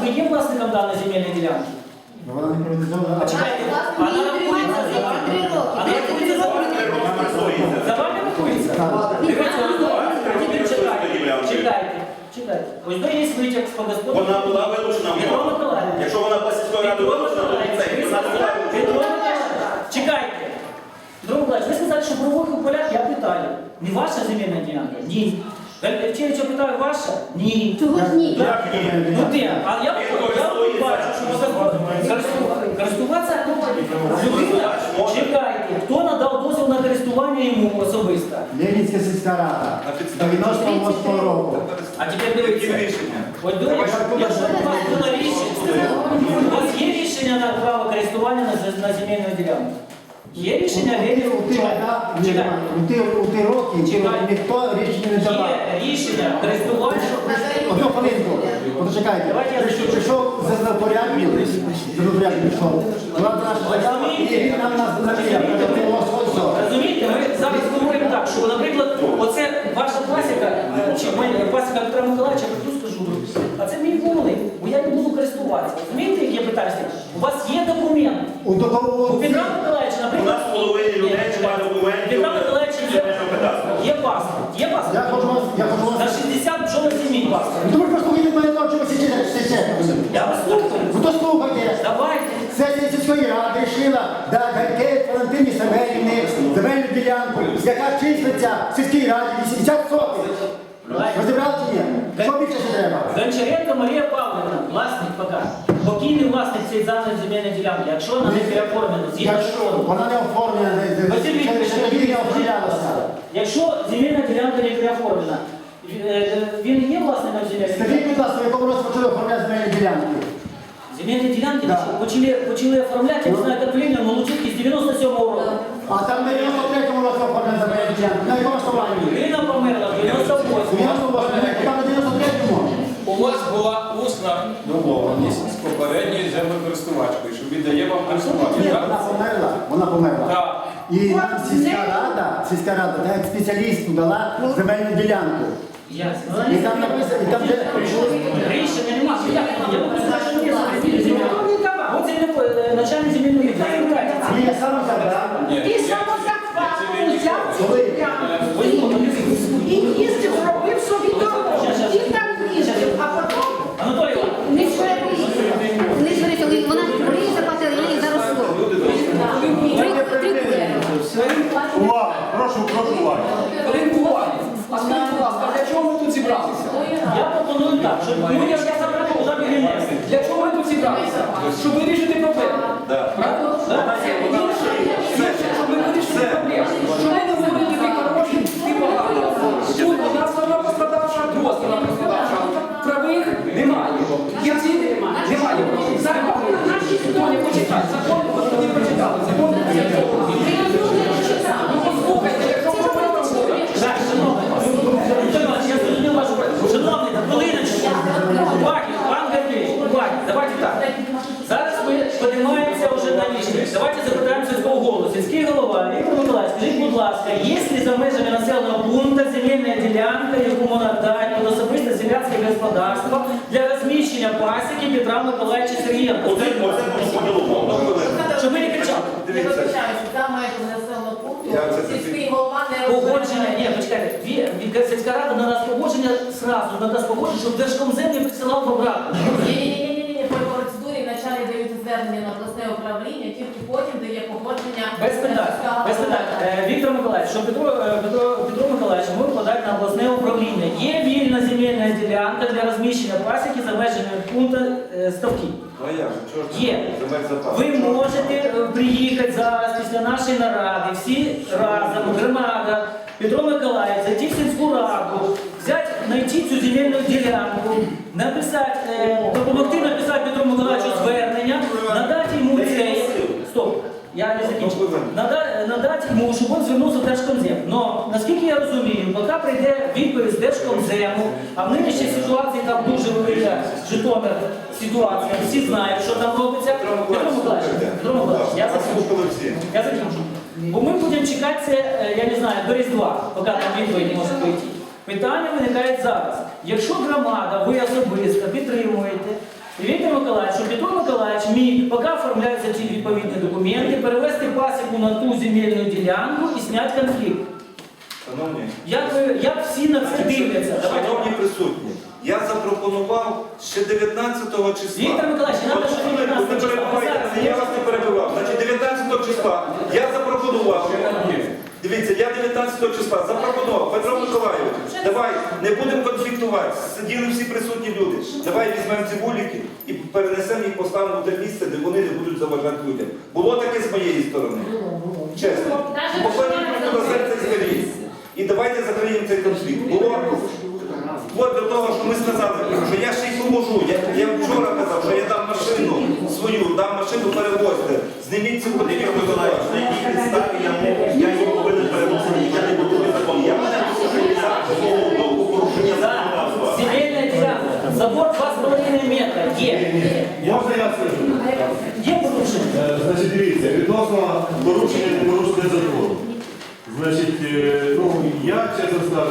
ви є власником даної земельної ділянки? Ну, Вона не приватизована. А чекайте, вона рахується за вами? Вона рахується за вами? За вами рахується? Дивіться, ось до- тепер чекайте, чекайте, чекайте. Ось до є витяг з господарства. Вона була вилучена Петро. Миколаївич. Якщо вона сільської ради Петро вилучена, то Миколаївич, це ви вона була сказали- Петро Миколаївич, чекайте. Петро Миколаївич, ви сказали, що правових у полях я питаю. Не ваша земельна ділянка? Ні. Вчора питаю, ваша? Ні. Чого ж ні? Як ти? Ну ти, а я, я бачу, що користу- користуватися людина, чекайте, хто надав дозвіл на користування йому особисто? Ленінська сільська рада. 98 року. А тепер дивіться. Ось до якщо якщо у вас було рішення, у вас є рішення на право користування на земельну ділянку? Є рішення ті у ті- роки Чекай. ніхто рішення не давав. Є рішення користування. Одну хвилинку, почекайте. Я Прийшов-. Каже, «Ну, ось, ось, ось». Розумієте, ми зараз говоримо так, що, наприклад, оце ваша е, чи моя пасіка Петра Миколаївича, я тут скажу, а це мій вулик, бо я не буду користуватися. Розумієте, яке питання? У вас є документ. У Петра Миколаївича, У наприклад, нас половині людей немає документів. Петра Миколаївича є, є паспорт, є Я паспорт. хочу вас, я хочу За вас. 60 бджолих сімей паспорт. Ну, ви просто не мене того, чого ви сидите, сидите. Я вас слухаю. Ну, то слухайте. Давайте. Сесія сільської ради рішила дати Гайкевич Валентині Семенівні земельну ділянку, яка числиться в сільській раді 80 сотень. Розібрали чи ні? Що більше ще треба? Гончаренко Марія Павлівна, власник пока. Покійний власник цієї даної земельної ділянки. Якщо вона не переоформлена, згідно Якщо шкоду. вона не оформлена, не- не- Василь Вікторович, ще тоді не оформлялася. Якщо земельна ділянка не переоформлена, е, е, він є власником земельної Скажіть, будь ласка, в якому році почали оформляти земельні ділянки? Земельні ділянки Да. почали, почали оформляти, я не знаю, як правильно, але Луцюки з 97-го року. А там на 93-му році оформляли земельні ділянки. На якому основанні? Ірина померла в 98-му. 98-му, там на 93-му. У вас була усна домовленість з попередньою землекористувачкою, що віддає вам Ні, користування. вона так? померла. Вона померла. Так. І нам сільська рада, сільська рада, так як спеціалісту дала земельну ділянку. Ясно. І там написано, і там де Рішення немає. Я я вам кажу, що є земельні ділянки. От земля- е, начальник земельної ділянки. Ні, я сам забрав. Ні, Ти я- самозахватно я- взяв Коли? Ось, подивіться. і їздив, робив собі дорогу. І там їздив, а потім Анатолій Іванович, Не сварися. Не сварися, ви- вона гроші заплатила, я їй заросло. Три, три кури. Увага, прошу, прошу уваги. Ринку уваги. А скажіть, будь ласка, для чого ми тут зібралися? я пропоную я я забрати вже перенести. Для чого ми тут зібралися? Щоб вирішити проблему. Правда? Гірше, гірше, щоб ми вирішили проблему. Щоб ми не зробили ні хороші, ні погані. Тут у нас одна пострадавша, друга сторона пострадавша. Правих немає. Кінці немає. Закон. Хто не почитає? Закон не прочитали. Закон не прочитали. Ну послухайте, якщо проблема буде. Так, шановний, Анатолій Іванович, я зрозумів вашу працю. Шановний, так, хвилиночку. Уваги, пан Гаврилович, уваги, давайте так. Зараз ми піднімаємося вже на рішення. Давайте запитаємо сільського голову. Сільський голова, Віктор Миколаївич, скажіть, будь ласка, є ли за межами населеного пункту земельна ділянка, яку можна дати під особисте селянське господарство для розміщення пасіки Петра Миколаївича Сергієнка? Оце, оце по поділу. Щоб ми не кричали. Дивіться, за межами населеного пункту Як це сільський голова не Погодження, ні, почекайте, Ві- від- сільська рада надасть погодження сразу, надасть погодження, щоб Держкомзем не присилав в обратно. Ні-ні-ні, по процедурі вначалі дають звернення на обласне управління, тільки потім дає погодження. Без питань, без питань. Е, Віктор Миколаївич, що Петро, е, Петро, Петро Миколаївич, ми вкладаємо на обласне управління. Є вільна земельна ділянка для розміщення пасіки за межами пункту е, ставки. Ну а як же, чого ж Є. земель запас? Ви можете е, приїхати зараз після нашої наради, всі разом, громада, Петро Миколаївич, зайти в сільську раду, взяти, знайти цю земельну ділянку, написати, е, допомогти написати Петру Миколаївичу звернення, надати йому цей. Стоп. Я не закінчив. Нада- Надати йому, щоб він звернувся в Держкомзем. Но, наскільки я розумію, поки прийде відповідь з Держкомзему, а в нинішній ситуації там дуже велика Житомир ситуація, всі знають, що там робиться. Петро Миколаївич, Петро Миколаївч, я закінчу. Я закінчу. Бо ми будемо чекати це, е, я не знаю, до Різдва, поки там відповідь може прийти. Питання виникає зараз. Якщо громада, ви особисто підтримуєте Віктор Миколаївич, що Петро Миколаївич міг, поки оформляються ті відповідні документи, перевести пасіку на ту земельну ділянку і зняти конфлікт. Шановні, Як, ви, як всі на це дивляться? Давайте. шановні присутні, я запропонував ще 19 числа. Віктор Миколаївич, не От треба, щоб хвилинку, 19 не перебивайте, Зараз. я вас не перебивав. Значить, 19 числа я запропонував. Дивіться, я 19 числа запропонував Петро Миколаївич, давай не будемо конфліктувати. Сиділи всі присутні люди. Давай візьмемо ці вуліки і перенесемо їх, поставимо в те місце, де вони не будуть заважати людям. Було таке з моєї сторони. Чесно. Покладіть руку на серце і. І давайте закриємо цей конфлікт. Було вплоть до того, що ми сказали, що я ще й поможу. Я, я вчора казав, що я дам машину свою, дам машину перевозити. Зніміть цю подію. Миколаївич, на якій підставі я я її повинен переносити, я не буду закон. Я мене порушення закону, порушення Да, законодавства. земельна ділянка. Забор 2,5 метра. Є. Можна я скажу? Є порушення. Е, Значить, дивіться, відносно порушення не порушення закону. Значить, е, ну, я, чесно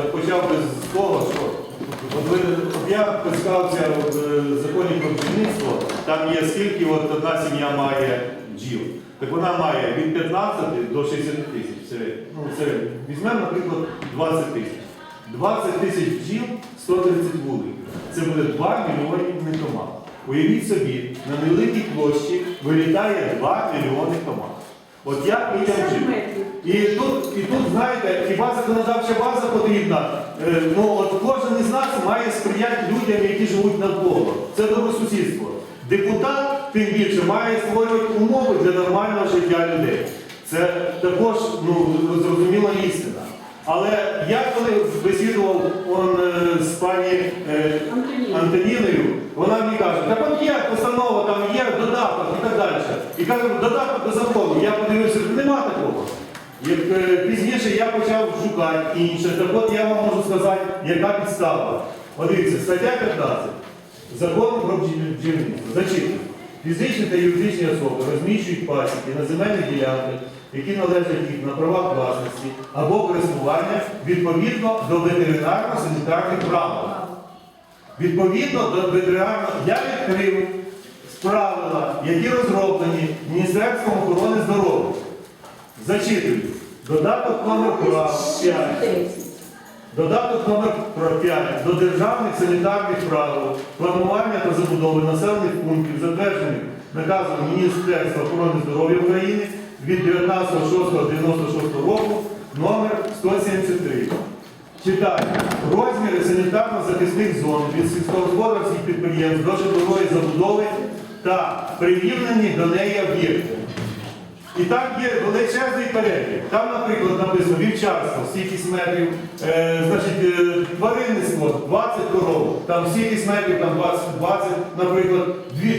от почав би з того, що от ви, от я поцікавився в е, законі про бджільництво, там є скільки от одна сім'я має бджіл. Так вона має від 15 до 60 тисяч. Ну, середньому. Візьмемо, наприклад, 20 тисяч. 20 тисяч бджіл, 130 вуликів. Це буде 2 мільйони комах. Уявіть собі, на невеликій площі вилітає 2 мільйони комах. От як людям жити? І тут, і тут, знаєте, хіба законодавча база потрібна? Е, ну, от кожен із нас має сприяти людям, які живуть навколо. Це добросусідство. Депутат, тим більше, має створювати умови для нормального життя людей. Це також ну, зрозуміла істина. Але я коли бесідував он, е, з пані е, Антоніною, вона мені каже, так от є постанова, там є додаток і так далі. І каже, додаток до закону. Я подивився, нема такого. Як, е, пізніше я почав шукати інше. Так от я вам можу сказати, яка підстава. От дивіться, стаття 15 закону про бджіл- бджільництво. Зачитую. Фізичні та юридичні особи розміщують пасіки на земельних ділянках, які належать їм на правах власності або користування відповідно до ветеринарно-санітарних правил. Відповідно до ветеринарного я відкрив правила, які розроблені Міністерством охорони здоров'я. Зачитую. Додаток номер 5. Додаток номер 5 до державних санітарних правил, планування та забудови населених пунктів, затверджених наказом Міністерства охорони здоров'я України від 19.06.96 року номер 173. Читаю. Розміри санітарно-захисних зон від сільськогосподарських підприємств до житлової забудови та прирівнені до неї об'єкти. І так є величезний перелік. Там, наприклад, написано вівчарство, стільки метрів, е, значить, е, тваринництво 20 коров, там стільки метрів, там 20, 20 наприклад,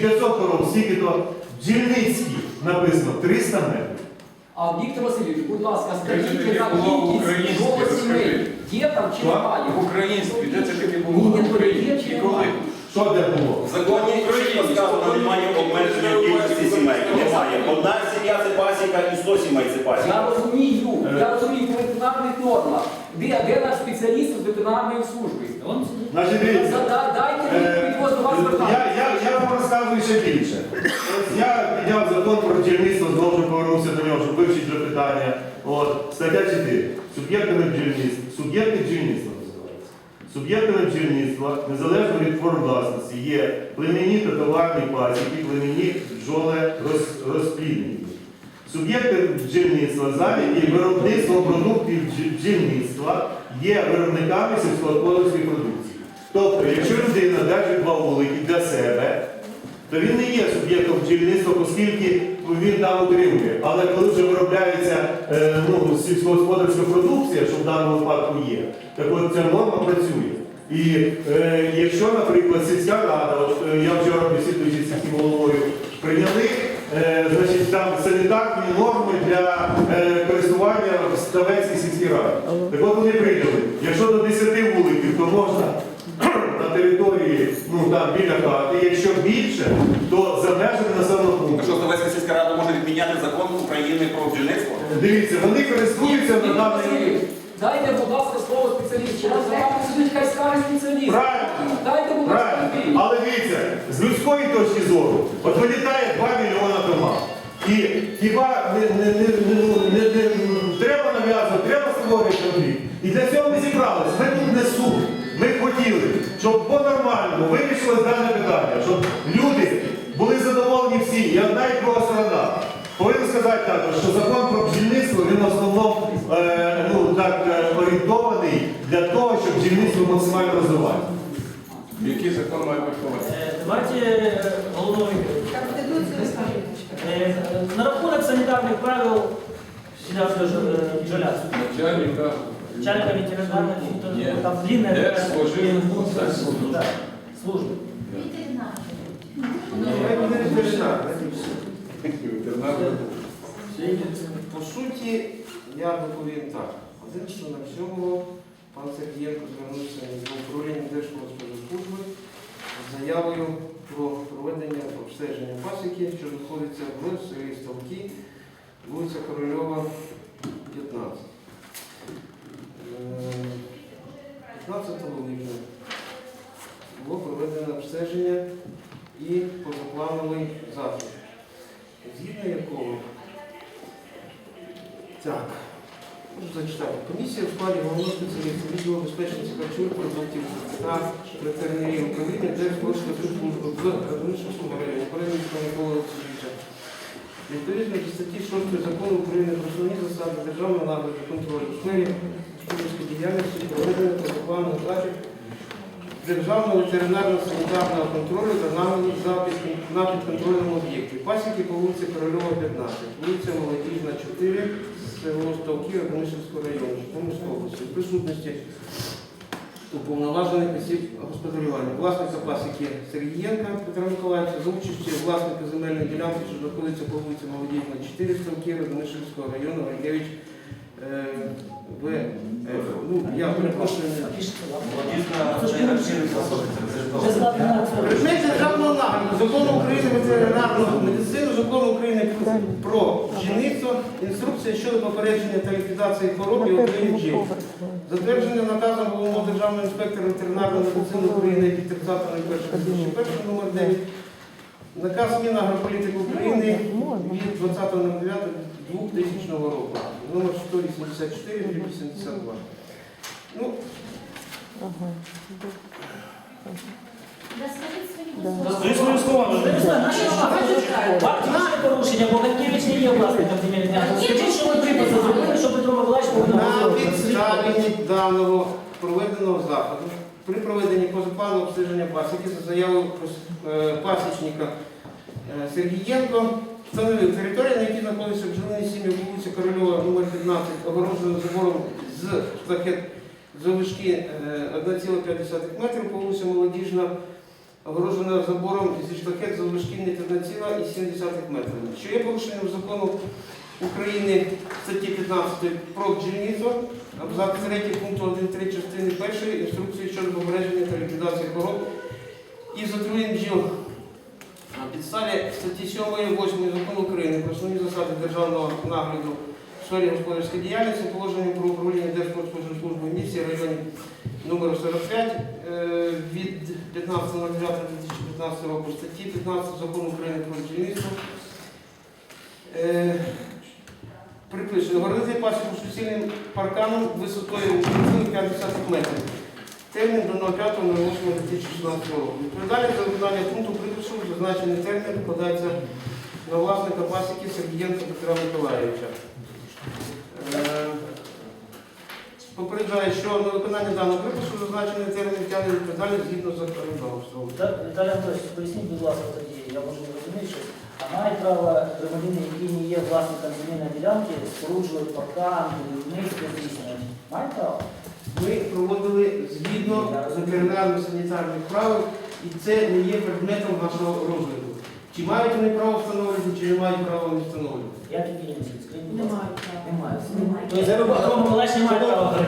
500 коров, стільки то бджільницькі написано 300 метрів. А Віктор Васильович, будь ласка, скажіть, таке яка було кількість новосімей розкажи. є там чи немає? В українській, де це таке Ні, було? ні, В Україні. є чи І коли? Що де було? В законі чітко сказано, немає обмеження кількості сімей. Немає. Одна сім'я це пасіка і 100 сімей це пасіка. Я розумію, я розумію по ветеринарних нормах. Де, де наш спеціаліст з ветеринарної служби? Он Значить, дивіться. Задай- Дайте Е, відповідь, ось до вас Я, я, я вам розказую ще більше. Ось Я підняв закон про бджільництво, знову ж повернувся до нього, щоб вивчити вже питання. От, стаття 4. Суб'єктами бджільництва. Суб'єкти бджільництва. Суб'єктами бджільництва, незалежно від форм власності, є племені та товарні пасіки, племені бджоли роз, розплідники. Суб'єкти бджільництва зайняті виробництвом продуктів бджі- бджільництва є виробниками сільськогосподарської продукції. Тобто, якщо людина держить два вулики для себе, то він не є суб'єктом бджільництва, оскільки він там утримує. Але коли вже виробляється е, ну, сільськогосподарська продукція, що в даному випадку є, так от ця норма працює. І е, якщо, наприклад, сільська рада, от, е, я вчора бесідуючи сільським головою, прийняли е, значить, там санітарні норми для е, користування в Ставецькій сільській раді. Так от вони прийняли, якщо до 10 вуликів, то можна на території, ну там біля хати, якщо більше, то за межами населеного пункту. Що Словецька сільська рада може відміняти закон України про бджільництво? Дивіться, вони користуються на даний. Дайте, будь ласка, слово спеціалісту. Хай скаже спеціаліст. Правильно, Дайте, будь ласка, Правильно. Але дивіться, з людської точки зору, от вилітає 2 мільйона дома. І хіба не, не, не, не, не, не, треба нав'язувати, треба створювати конфлікт. І для цього ми зібралися. Ми тут не суд. Ми хотіли, щоб по-нормальному вирішилось дане питання, щоб люди були задоволені всі, і одна і друга сторона. Повинен сказати також, що закон про бджільництво він в основному е, ну, так, е, орієнтований для того, щоб бджільництво максимально розвивати. Який закон має виховати? Е, Давайте е, головною. Е, На рахунок санітарних правил сюди Начальника ветеринарного Ні. там длинная Держспоживслужби. Да, да, службы. ветеринарного. По суті, я доповім так. Один член всього, пан Сергієнко звернувся до управління Держпродспоживслужби з заявою про проведення обстеження пасіки, що знаходиться в селі Ставки, вулиця Корольова, 15. Е, 15 липня було проведено обстеження і позаплановий захід, згідно якого так. Можу зачитати. Комісія в складі головного спеціаліста відділу безпечності харчових продуктів та ветеринарії управління Держпродспоживслужби в Радоничівському районі Переміського Миколи Олексійовича. Відповідно до статті 6 закону України про основні засади державного нагляду контролю у сфері господарської діяльності проведення плану захід державного ветеринарно-санітарного контролю та на підконтрольному об'єкті. Пасіки по вулиці Корольова, 15, вулиця Молодіжна, 4, село Ставки, Органишівського району, Житомирської області. В присутності уповноважених осіб господарювання, власника пасіки Сергієнка Петра Миколаївича, за участі власника земельної ділянки, що знаходиться по вулиці Молодіжна, 4, Ставки, Органишівського району, Райкевич е, В. Ну, я перепрошую, Предмет державного нагляду, закону України ветеринарну медицину, закону України про бджільництво, інструкція щодо попередження та ліквідації хвороб і бджіл. Затвердження наказом головного державного інспектора ветеринарної медицини України від 30.01.2001 номер 9. Наказ Мінагрополітики України від 20.09.2000 року, номер 184 82. Ну, Скажи свої слова. Я не знаю, наші порушення, бо Ганкевич не є власником земельних ділянок. Скажіть, що ви приписи зробили, що Петро Миколаївич повинен На підставі даного проведеного заходу при проведенні позапланового обстеження пасіки за заявою е, пасічника е, Сергієнко встановив територію, на якій знаходиться бджолині сім'ї вулиці Корольова номер 15, огороджено забором з штахет завишки е, 1,5 метрів по вулиці Молодіжна, огороджена забором зі штахет завишки не 1,7 метрів, що є порушенням закону України статті 15 про бджільництво, абзац 3 пункту 1.3 частини 1 інструкції щодо попередження та ліквідації хвороб і затруєнь бджіл. На підставі статті 7 і 8 закону України про основні засади державного нагляду в сфері господарської діяльності, положення про управління Держпродспоживслужби в місті районі номер 45 е, від 15.09.2015 року статті 15 закону України про бджільництво. Е, Приписано, городити пасіку суцільним парканом висотою 50 метрів. Термін до 05.08.2016 року. Відповідальність за виконання пункту припису зазначений термін покладається на власника пасіки Сергієнка Петра Миколаївича. Е, Попереджаю, що на виконання даного припису зазначений термін тягне відповідальність згідно з законодавством. Віталій Анатольович, поясніть, будь ласка, тоді, я можу не розуміти, що а має право громадяни, які не є власником земельної ділянки, споруджувати паркан, будівництво здійснювати. Має право? Ми проводили згідно з ветеринарно-санітарних правил, і це не є предметом нашого розгляду. Чи мають вони право встановлювати, чи не мають права не встановлювати. Як і є скажіть, будь ласка. Немає. Тобто Петро Миколаївич не має права.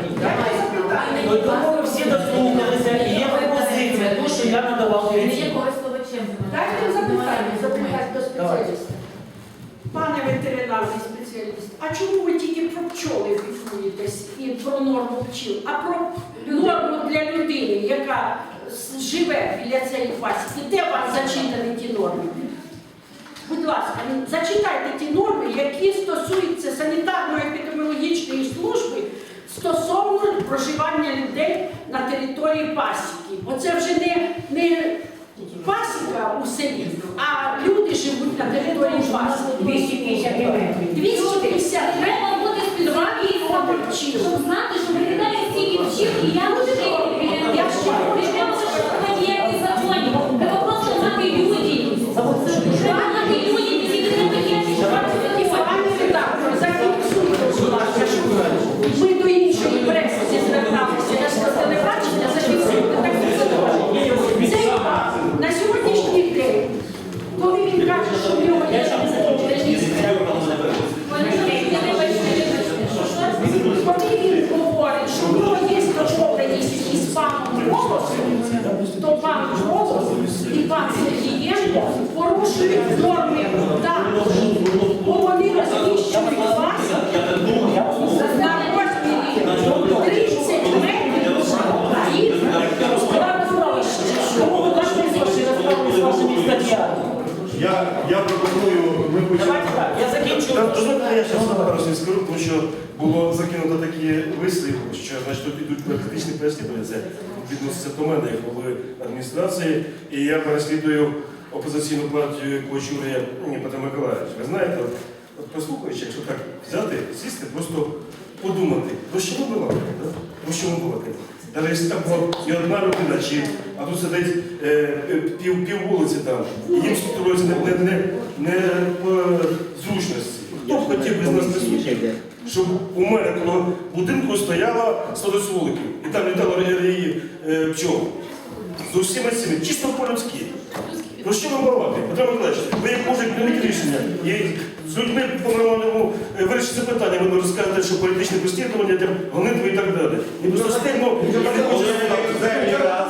Ну, Тому ви всі дослухалися, і є пропозиція, ту, що я надавав Він є цим. користувачем. Дайте запитання, запитання до спеціаліста. Пане ветеринарний спеціаліст, а чому ви тільки про пчоли піклуєтесь і про норму пчіл, а про норму для людини, яка живе біля цієї пасіки, де у вас зачитані ті норми? Будь ласка, ну, зачитайте ті норми, які стосуються санітарно-епідеміологічної служби стосовно проживання людей на території пасіки. Бо це вже не, не пасіка у селі, а люди живуть на території пасіки. 250 метрів. 250 метрів. Бути спеціалістом, щоб знати, що виглядає стільки вчив, і я вже я ще прийшла, що ніяких законів. Треба просто мати людяність. Треба мати людяність, і не такі, що бачите, Пані редактор, зафіксуйте, будь ласка, що ми до іншої преси зверталися, я ж на телебачення, зафіксуйте так і Цей пан на сьогоднішній день, коли він каже, що в нього є коли він говорить, що в нього є домовленість із паном Голосом, то пан Голос і пан Сергієнко порушують норми також, бо вони розміщують вас на розмірі 30 метрів від кладовища. Кому ви дошли з вашої розправи з вашими статтями? Я, я пропоную, ми почали. Давайте так, я закінчу. Та, Дозвольте, я зараз зараз не скажу, тому що було закинуто такі вислів, що значить, тут ідуть політичні переслідування. Це відноситься до мене, як голови адміністрації, і я переслідую опозиційну партію, яку очолює ні, Петро Миколаївич. Ви знаєте, от, от якщо так взяти, сісти, просто подумати, про що ми да? про що ми балакаємо. Навіть якщо там була і одна людина, чи, а тут сидить е, пів, пів вулиці там, і їм структурується не, не, не, не по зручності. Хто б хотів би з нас присутніх, щоб у мене коло будинку стояло 100 вуликів, і там літало її е, пчол. З усіма цими, чисто по-людськи. Про що ви балакаєте? Петро Миколаївич, ви як можете прийняти рішення і з людьми по-нормальному е, вирішити це питання, ви розкажете, що політичне переслідування, для гонитви і так далі. І просто і не Коли хочеться не дають раз,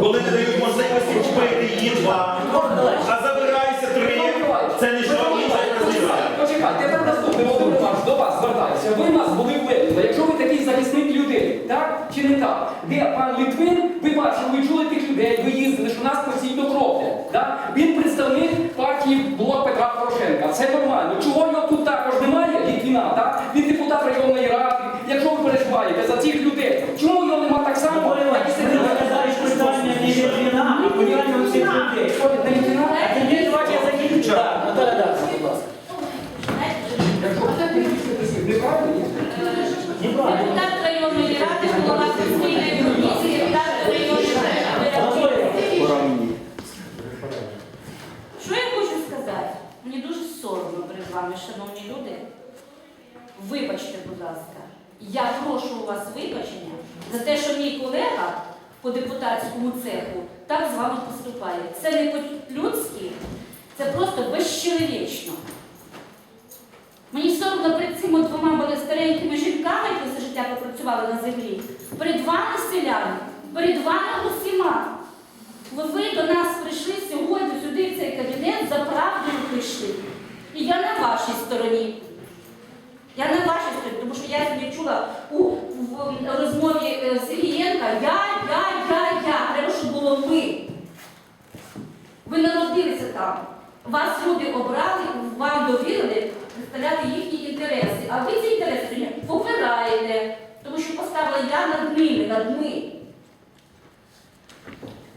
коли не дають можливості чпити її два, а забирайся три, це не що Почекайте, тепер наступний Володимир Іванович, до вас звертаюся. Ви нас були впевнені, якщо ви такий захисник людей, так чи не так? Де пан Литвин, ви бачили, ви чули тих людей, ви їздили, що нас постійно Так? Він представник партії Блок Петра Порошенка. Це нормально. Чого його тут також немає, Літвіна, так? Він депутат районної ради. Якщо ви переживаєте за цих людей, чому його нема так само, питання не від вина, а питання всіх людей. Ходить на Літвіна? А тоді давайте я закінчу. Так, Наталя Дакса, будь ласка. Якщо це неправильно, Неправильно. Депутат районної ради, голова постійної комісії, депутат районної ради. Анатолій, Що я хочу сказати? Мені дуже соромно перед вами, шановні люди. Вибачте, будь ласка, я прошу у вас вибачення за те, що мій колега по депутатському цеху так з вами поступає. Це не по-людськи, це просто безчеловічно. Мені соромно перед цими двома старенькими жінками, які все життя попрацювали на землі. Перед вами, селяни, перед вами усіма. Ви до нас прийшли сьогодні сюди, в цей кабінет, за правдою прийшли. І я на вашій стороні. Я на вашій стороні, тому що я собі чула у в, розмові е, Сергієнка я, я, я, я. Треба, щоб було ви. Ви народилися там. Вас люди обрали, вам довірили представляти їхні інтереси. А ви ці інтереси сьогодні попираєте, тому що поставили я над ними, над ми.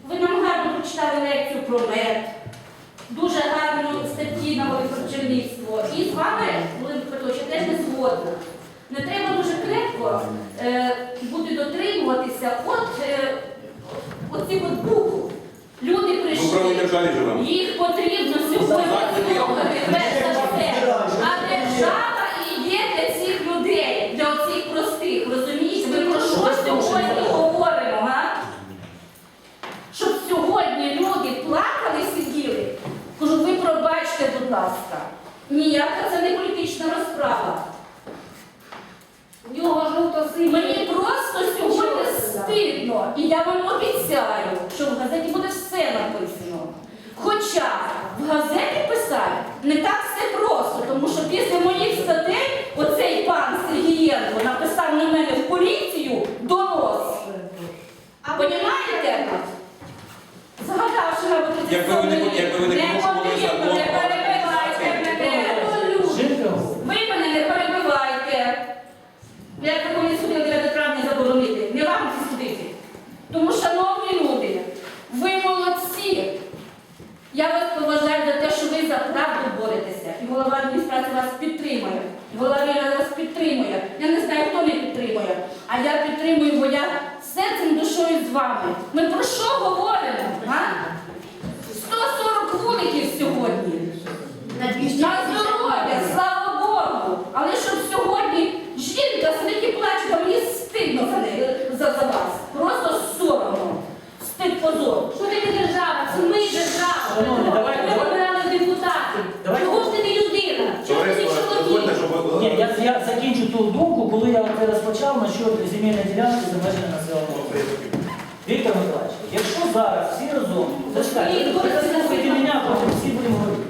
Ви нам гарно прочитали лекцію про мед, дуже гарно статті на про. І з вами, Володимир Петрович, я теж не згодна. Не треба дуже крепко е, бути дотримуватися от, е, от цих от букв. Люди прийшли. Їх потрібно сьогодні слухати перш за все. А держава і є для цих людей, для оцих простих. Розумієте? Ми про що сьогодні говоримо, га? Щоб сьогодні люди плакали, сиділи. Кажу, ви пробачте, будь ласка. Ніяка це не політична розправа. У нього жовто Мені просто сьогодні стидно. І я вам обіцяю, що в газеті буде все написано. Хоча в газеті писати не так все просто, тому що після моїх статей оцей пан Сергієнко написав на мене в поліцію донос. А понімаєте? або 37 Якби ви не- якби ви не порушували потрібно, закон не про перебивайте мене. Жінка, Ви мене не перебивайте. Як ви повинні не 9 травня заборонити? Не вам це судити. Тому, шановні люди, ви молодці. Я вас поважаю за те, що ви за правду боретеся. І голова адміністрації вас підтримує. Голова вас підтримує. Я не знаю, хто не підтримує. А я підтримую, бо я серцем душою з вами. Ми про що говоримо? А? 140 вуликів сьогодні. На здоров'я, слава Богу! Але щоб сьогодні жінка сидить і плаче, то мені стидно за, неї, за, за вас. Просто соромно. Стид позор. Що ти не держава? Це ми держава. Шановні, давайте, Ми давайте. обирали депутатів. Давайте. Чого ж ти не людина? Чого ти не Товариство, дозвольте, чоловік? щоб Ні, я, я закінчу ту думку, коли я це розпочав насчет земельної ділянки за межами населеного пункту. Віктор Миколаївич, якщо зараз всі разом, зачекайте, ви послухайте мене, потім всі будемо говорити.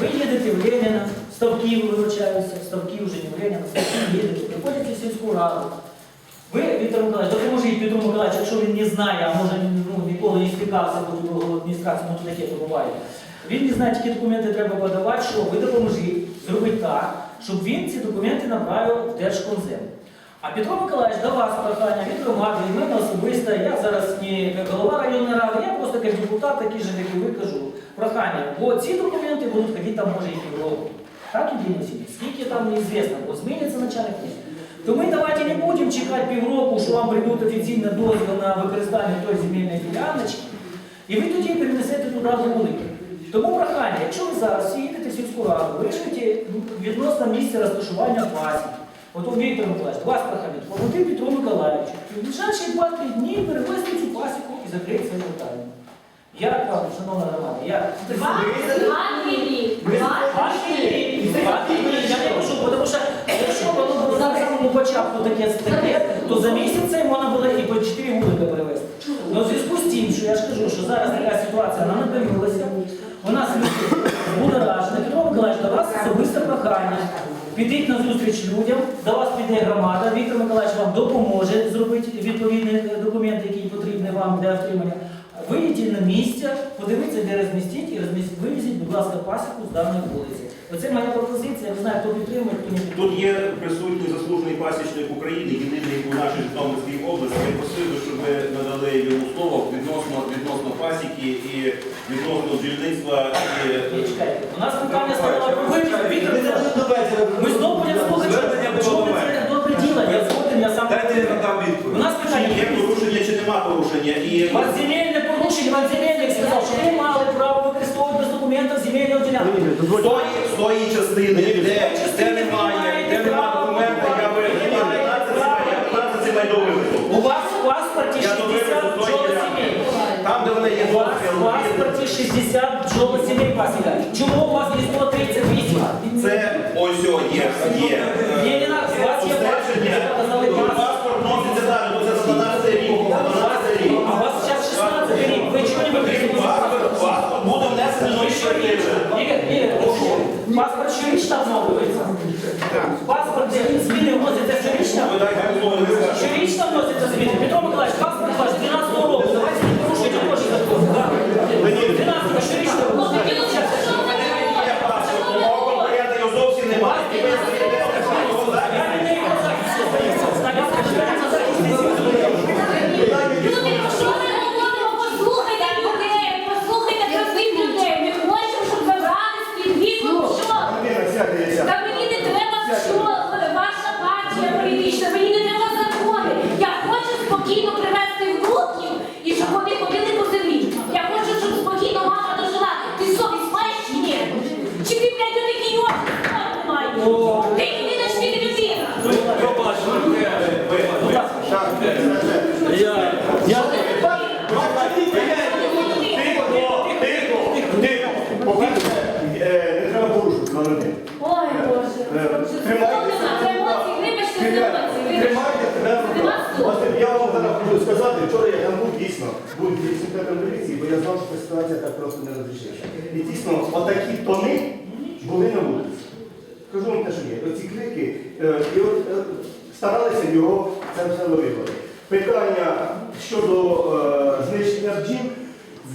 Ви їдете в Леніна, ставків вибачаюся, ставків вже не в Леніна, ставків їдете, приходите в сільську раду. Ви, Віктор Миколаївич, допоможіть Петру Миколаївичу, якщо він не знає, а може ну, ніколи не стикався в адміністрації, ну таке то буває. Він не знає, які документи треба подавати, що ви допоможіть зробити так, щоб він ці документи направив в Держконзем. А Петро Миколаївич до вас прохання від громади, від мене особисто, я зараз не голова районної ради, я просто як депутат, такий же, як і ви кажу, прохання. Бо ці документи будуть ходити там може і півроку. Так Діна Сім'ї? Скільки там неізвісно, бо зміниться начальник місця. То ми давайте не будемо чекати півроку, що вам прийдуть офіційне дозвіл на використання тої земельної діляночки, і ви тоді принесете туди вулики. Тому прохання, якщо ви зараз їдете в сільську раду, вирішуєте відносно місця розташування пасіки. От у Віктор Миколаївич, вас прохання, допомогти Петру Миколаївичу. І в ближайші 2-3 дні перевезти цю пасіку і закрити це питання. Як вам, шановна громада, як? Два, два, дві рік. Два, Ваші я не прошу, тому що якщо воно було на самому початку таке таке, то за місяць це можна було і по 4 вулика перевезти. Ну, в зв'язку з тим, що я ж кажу, що зараз така ситуація, вона накалилася, у нас люди будоражені. Петро Миколаївич, до вас особисте прохання. Підіть на зустріч людям, до вас піде громада, Віктор Миколаївич вам допоможе зробити відповідні е, документи, які потрібні вам для отримання. Вийдіть на місце, подивіться, де розмістіть і розмістіть, вивезіть, будь ласка, пасіку з даної вулиці. Оце моя пропозиція, я не знаю, хто підтримує, хто не підтримує. Тут є присутній заслужений пасічник України, єдиний у нашій Житомирській області. Я просив би, щоб ви надали йому слово відносно, відносно пасіки і відносно бджільництва. І... Чекайте, у нас питання вибір. Віктор Ми знову будемо слухати, чому ви це до приділа, я згоден, я сам. Дайте я надам У відповідь. нас Чи є порушення, чи нема порушення? І Вас вам земельник сказав, що ви мали право використовувати без документів земельну ділянку. з тої, з тої частини, де, де немає, де немає документа, я би 15 земель, я 15 земель довивезу. У вас в паспорті Я довивезу 60 тої бджолосімей. Там, де вони є У вас дозвіл, в паспорті 60 бджолосімей пасіка. Чому у вас не 138? це ось о, є, є. не надо, у вас є Обстеження. паспорт, ви показали паспорт. Паспорт носиться далі, бо це за 12 рік. 12 рік. А у вас зараз 16 рік, Паспорт, буде внесений нові. Ігор, паспорт щорічно обновлюється. Паспорт, зміни вносяться щорічно. Щорічно вносяться зміни. Петро Миколаївич, паспорт ваш 12 року. Давайте не порушуйте гроші закон. 12 щорічно. Є паспорт, мого конкурента його зовсім немає. І ви стоїте, його далі. Я не нею Люди, про що ми говоримо? Послухайте людей, послухайте простих людей. Ми хочемо, щоб забрали співвіку. Що? Та мені не треба що, ваша партія політична, мені не треба закони. Я хочу спокійно привезти внуків і щоб вони ходили по землі. Я хочу, щоб спокійно мама дожила. Ти совість маєш чи ні? Чи ти, блядь, отакий очі немає? Ти єдина, що ти не людина. Тихо, тихо. По-перше, е, не треба порушувати номер один. Ой, Боже. Тримайте Це емоції, вибачте, це емоції. Тримайте себе. Нема слов. Ось Я вам зараз хочу сказати, вчора я там був був секретарем поліції, бо я знав, що ситуація так просто не розрішиться. І дійсно, отакі тони були на вулиці. Кажу вам те, що є. Оці крики, е, і от, е, старалися його це все виявити. Питання щодо е, знищення бджіл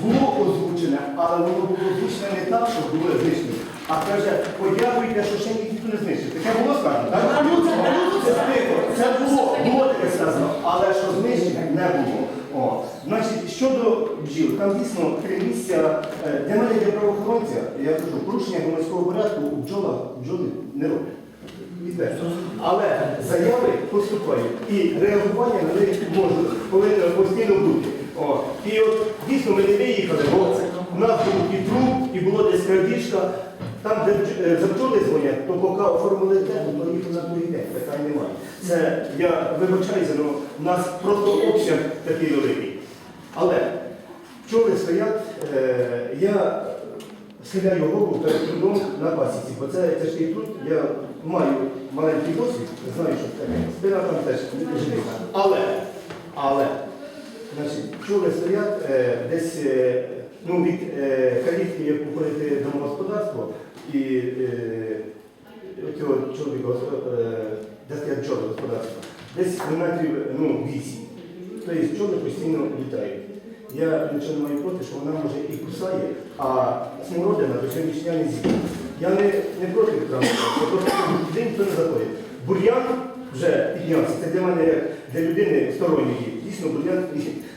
було озвучене, але воно було знищене не так, щоб було знищено. А каже, подякуйте, що ще ніхто не знищив. Таке було сказано. Так? Це тихо. Це було, було таке сказано, але що знищено не було. О. Значить, щодо бджіл, там дійсно три місця, е, для мене для правоохоронця, я кажу, порушення громадського порядку у бджолах бджоли не роблять. Але заяви поступають і реагування на них можуть, повинно постійно бути. О. І от дійсно ми не виїхали, бо у нас був і труп, і було десь крадіжка. Там, де е, за дзвонять, то поки оформили те, то їх на другий день, питань немає. Це я вибачаюся, але у нас просто обсяг такий великий. Але пчоли стоять, е, я схиляю голову перед трудом на пасіці, бо це тяжкий труд, я маю маленький досвід, знаю, що це. Спина там теж живі. Але, але, значить, пчоли стоять е, десь е, ну, від калітки, як уходите домогосподарство, і цього чоловіка, де стоять пчоли господарства, десь метрів ну, вісім. Тобто пчоли постійно літають. Я нічого не маю проти, що вона може і кусає, а смородина до сьогоднішнього не з'їде. Я не, не проти транспорту, я просто туди ніхто не заходить. Бур'ян вже піднявся. Це для мене, як для людини сторонньої. Дійсно, бур'ян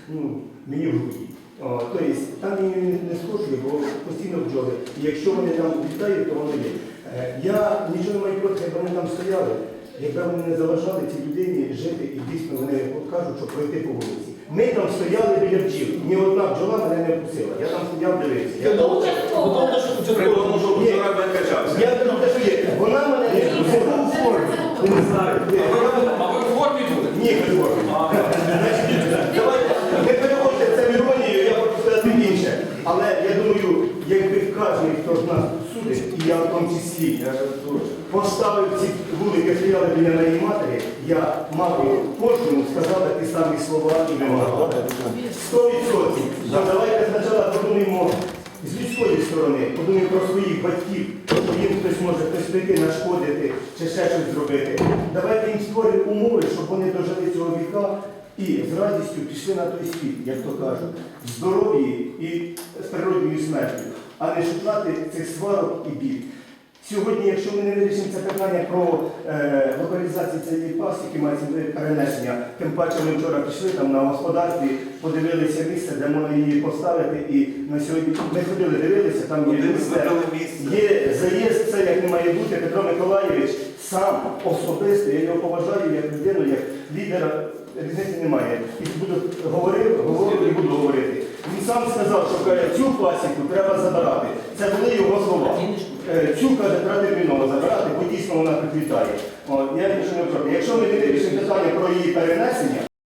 ну, мені в груді. Тобто там мені не, скошує, бо постійно бджоли. І якщо вони там літають, то воно є. Е, Я нічого не маю проти, якби вони там стояли, якби вони не заважали цій людині жити, і дійсно вони кажуть, що пройти по вулиці. Ми там стояли біля бджіл. Ні одна бджола мене не вкусила. Я там стояв дивився. Я. При тому, що вчора би качався. я кажу, те, що є. Вона мене не вкусила у формі. Не знаю. А ви в формі були? Ні, не формі. Давайте, не переводьте це в іронію, я хочу сказати інше. Але я думаю, якби кожен, хто з нас тут судить, і я в тому числі, я ж тут поставив ці вулики, стояли біля моєї матері, я мав би кожному сказати ті самі слова і вимагав. Сто відсотків. Ну, Давайте спочатку подумаємо з людської сторони, подумаємо про своїх батьків, що їм хтось може хтось прийти нашкодити чи ще щось зробити. Давайте їм створимо умови, щоб вони дожили цього віка і з радістю пішли на той світ, як то кажуть, здорові і з природньою смертю, а не шукати цих сварок і біль. Сьогодні, якщо ми не вирішимо це питання про е, локалізацію цієї пасіки, мається перенесення, тим паче ми вчора пішли там на господарстві, подивилися місце, де можна її поставити, і на сьогодні ми ходили, дивилися, там є місце, є заїзд, це як не має бути. Петро Миколайович сам особисто, я його поважаю як людину, як лідера, різниці немає. І буду говорив, говорив і буду говорити. Він сам сказав, що каже, цю пасіку треба забирати. Це були його слова. Е, Цю каже, терміново забирати, бо дійсно вона тут я нічого не проти. Якщо ми не вирішимо питання про її перенесення,